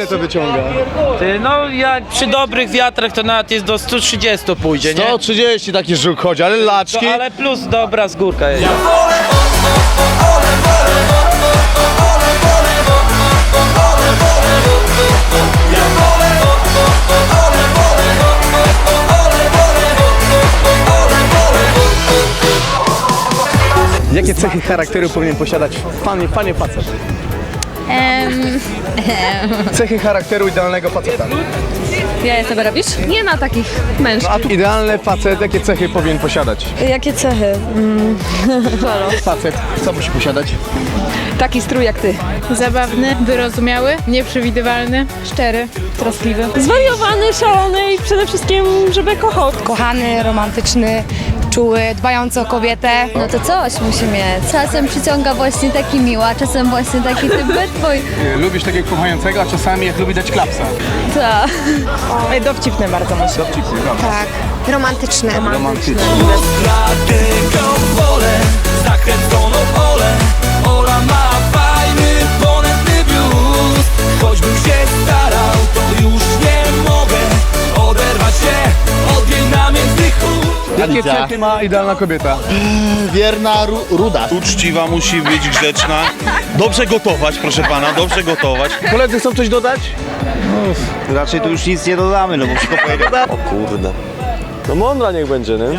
Ile to wyciąga? Ty, no jak przy dobrych wiatrach to nawet jest do 130 pójdzie, nie? 130 taki żuk chodzi, ale To, laczki. ale plus dobra z górka jest. Jakie cechy charakteru powinien posiadać panie, panie facet? Cechy charakteru idealnego faceta. Ja sobie robisz? Nie ma takich mężczyzn. A tu idealny facet, jakie cechy powinien posiadać? Jakie cechy? Facet, co musi posiadać? Taki strój jak ty. Zabawny, wyrozumiały, nieprzewidywalny, szczery, troskliwy. Zwariowany, szalony i przede wszystkim, żeby kochał. kochany, romantyczny, czuły, dbający o kobietę. No to coś musi mieć. Czasem przyciąga właśnie taki miła, czasem właśnie taki typ twój. Lubisz takiego kochającego, a czasami jak lubi dać klapsa. Tak. Dowcipny bardzo mocno. Dowcipny, dobra. Tak, romantyczny. Romantyczny. Stratyką Jakie cechy ma idealna kobieta? Wierna, ru, ruda. Uczciwa musi być, grzeczna. Dobrze gotować, proszę pana, dobrze gotować. Koledzy chcą coś dodać? Raczej tu już nic nie dodamy, no bo wszystko pojedzie. O kurde. No mądra niech będzie, nie?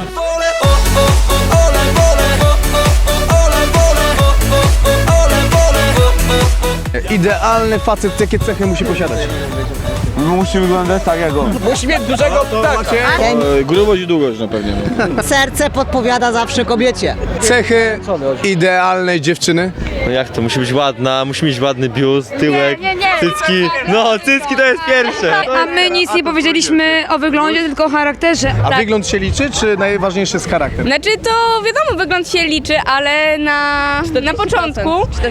Idealny facet, jakie cechy musi posiadać? Musi wyglądać tak jak on. Musi mieć dużego ptaka. Grubość i długość na pewnie. No. Serce podpowiada zawsze kobiecie. Cechy idealnej dziewczyny? No jak to? Musi być ładna, musi mieć ładny biust, tyłek, nie, nie. Cycki. No, cycki to jest pierwsze. A my nic nie powiedzieliśmy o wyglądzie, tylko o charakterze. A wygląd się liczy, czy najważniejszy jest charakter? Znaczy to wiadomo, wygląd się liczy, ale na, na początku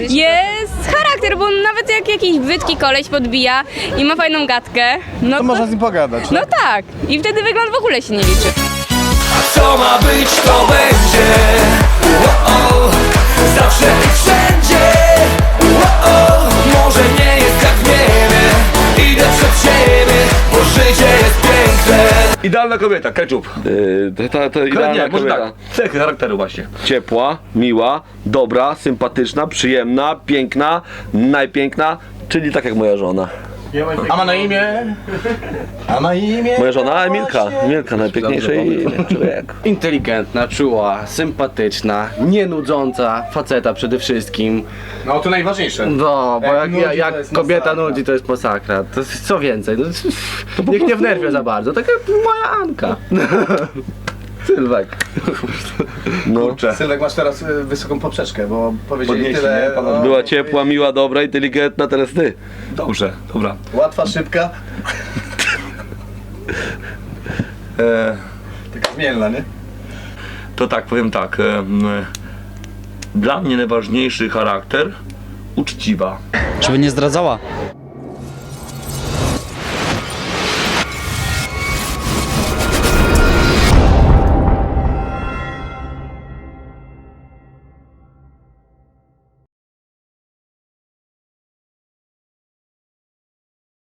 jest charakter, bo nawet jak jakiś brzydki koleś podbija i ma fajną gadkę, no To to, można z nim pogadać. no tak. I wtedy wygląd w ogóle się nie liczy. Co ma być, to będzie Idealna kobieta, ketchup. Yy, ta, ta idealna nie, może kobieta. tak. Cechy charakteru właśnie. Ciepła, miła, dobra, sympatyczna, przyjemna, piękna, najpiękna, czyli tak jak moja żona. A ma na imię? A ma imię? Moja żona Emilka, Emilka najpiękniejszy człowiek. Inteligentna, czuła, sympatyczna, nienudząca, faceta przede wszystkim. No to najważniejsze. No, bo Jak jak, nudzi, jak, to jak jest kobieta masakra. nudzi, to jest masakra. To jest co więcej, no, niech nie wnerwia za bardzo. Taka moja Anka. Sylwek. No. Sylwek, masz teraz y, wysoką poprzeczkę, bo powiedzieli Podnieśli, tyle. nie? Panowie. Była ciepła, miła, dobra, inteligentna, teraz ty. Dobrze, dobra. Łatwa, szybka. E, Taka zmienna, nie? to tak, powiem tak. E, m, dla mnie najważniejszy charakter uczciwa. Żeby nie zdradzała.